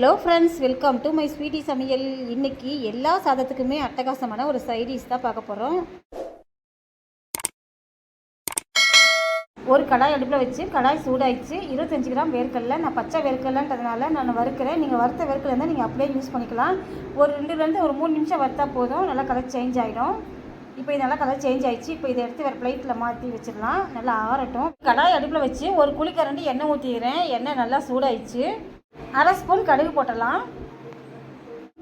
Hello friends welcome to my sweety சமையல். இன்னைக்கு எல்லா சாதத்துக்குமே அட்டகாசமான ஒரு சைடிஷ் தான் பார்க்க போகிறோம் ஒரு கடாய் அடுப்பில் வச்சு கடாய் சூடாயிடுச்சு. இருபத்தஞ்சி கிராம் வேர்க்கடல. நான் பச்சை வேர்க்கடலன்றதுனால நான் வறுக்கிறேன். நீங்கள் வறுத்த வேர்க்கடல இருந்தால் நீங்கள் அப்படியே யூஸ் பண்ணிக்கலாம். ஒரு ரெண்டுலேருந்து ஒரு மூணு நிமிஷம் வறுத்தா போதும். நல்லா கலர் சேஞ்ச் ஆகிடும் இப்போ இது நல்லா கலர் சேஞ்ச் ஆயிடுச்சு. இப்போ இதை எடுத்து வேறு பிளேட்டில் மாற்றி வச்சிடலாம். நல்லா ஆறட்டும். கடாய் அடுப்பில் வச்சு ஒரு குழிக்கரண்டு எண்ணெய் ஊற்றிக்கிறேன் எண்ணெய் நல்லா சூடாயிடுச்சு. அரை ஸ்பூன் கடுகு போட்டலாம்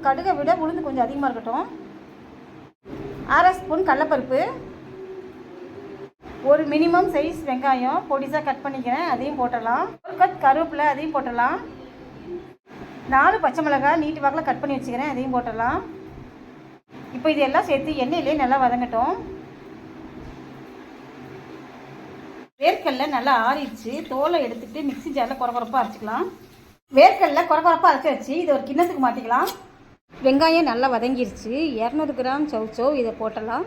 கடுகை விட உளுந்து கொஞ்சம் அதிகமாக இருக்கட்டும். அரை ஸ்பூன் கடலப்பருப்பு. ஒரு மினிமம் சைஸ் வெங்காயம் பொடிசாக கட் பண்ணிக்கிறேன் அதையும் போட்டலாம் ஒரு கட் கருவேப்பிலை அதையும் போட்டலாம் நாலு பச்சை மிளகாய் நீட்டு வாக்கில் கட் பண்ணி வச்சுக்கிறேன் அதையும் போட்டலாம் இப்போ இது எல்லாம் சேர்த்து எண்ணெயிலே நல்லா வதங்கட்டும். வேர்க்கடல நல்லா ஆறிடுச்சு. தோலை எடுத்துகிட்டு மிக்சி ஜாரில் குறை குறைப்பாக அரைச்சிக்கலாம். வேர்க்கடல குறை அரைச்சி வச்சு இதை ஒரு கிண்ணத்துக்கு மாற்றிக்கலாம் வெங்காயம் நல்லா வதங்கிருச்சு. இரநூறு கிராம் சௌச்சௌ இதை போட்டலாம்.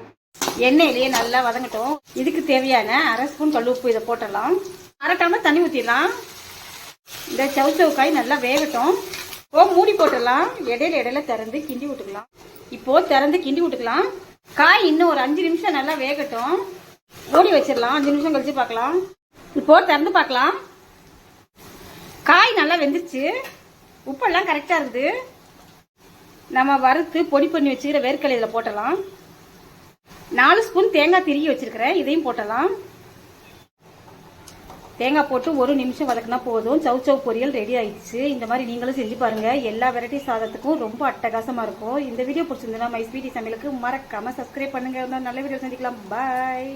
எண்ணெயிலேயே நல்லா வதங்கட்டும். இதுக்கு தேவையான அரை ஸ்பூன் கல் உப்பு இதை போட்டலாம். அரை டம்ளர் தண்ணி ஊற்றிடலாம் இந்த சௌச்சௌ காய் நல்லா வேகட்டும். ஓ மூடி போட்டுடலாம். இடையில இடையில திறந்து கிண்டி விட்டுக்கலாம். இப்போ திறந்து கிண்டி விட்டுக்கலாம். காய் இன்னும் ஒரு அஞ்சு நிமிஷம் நல்லா வேகட்டும். மூடி வச்சிடலாம். அஞ்சு நிமிஷம் கழிச்சு பார்க்கலாம். இப்போ திறந்து பார்க்கலாம். காய் நல்லா வெந்துருச்சு. உப்பெல்லாம் கரெக்டாக இருக்குது. நம்ம வறுத்து பொடி பண்ணி வச்சுக்கிற வேர்க்கடலை இதில் போட்டலாம். நாலு ஸ்பூன் தேங்காய் திருகி வச்சுருக்கிறேன். இதையும் போட்டலாம். தேங்காய் போட்டு ஒரு நிமிஷம் வதக்குனா போதும். சவு சவு பொரியல் ரெடி ஆயிடுச்சு. இந்த மாதிரி நீங்களும் செஞ்சு பாருங்கள் எல்லா வெரைட்டி சாதத்துக்கும் ரொம்ப அட்டகாசமாக இருக்கும். இந்த வீடியோ பிடிச்சிருந்தா மை ஸ்வீட்டி சமையலுக்கு மறக்காமல் சப்ஸ்கிரைப் பண்ணுங்க. நல்ல வீடியோ சந்திக்கலாம். பாய்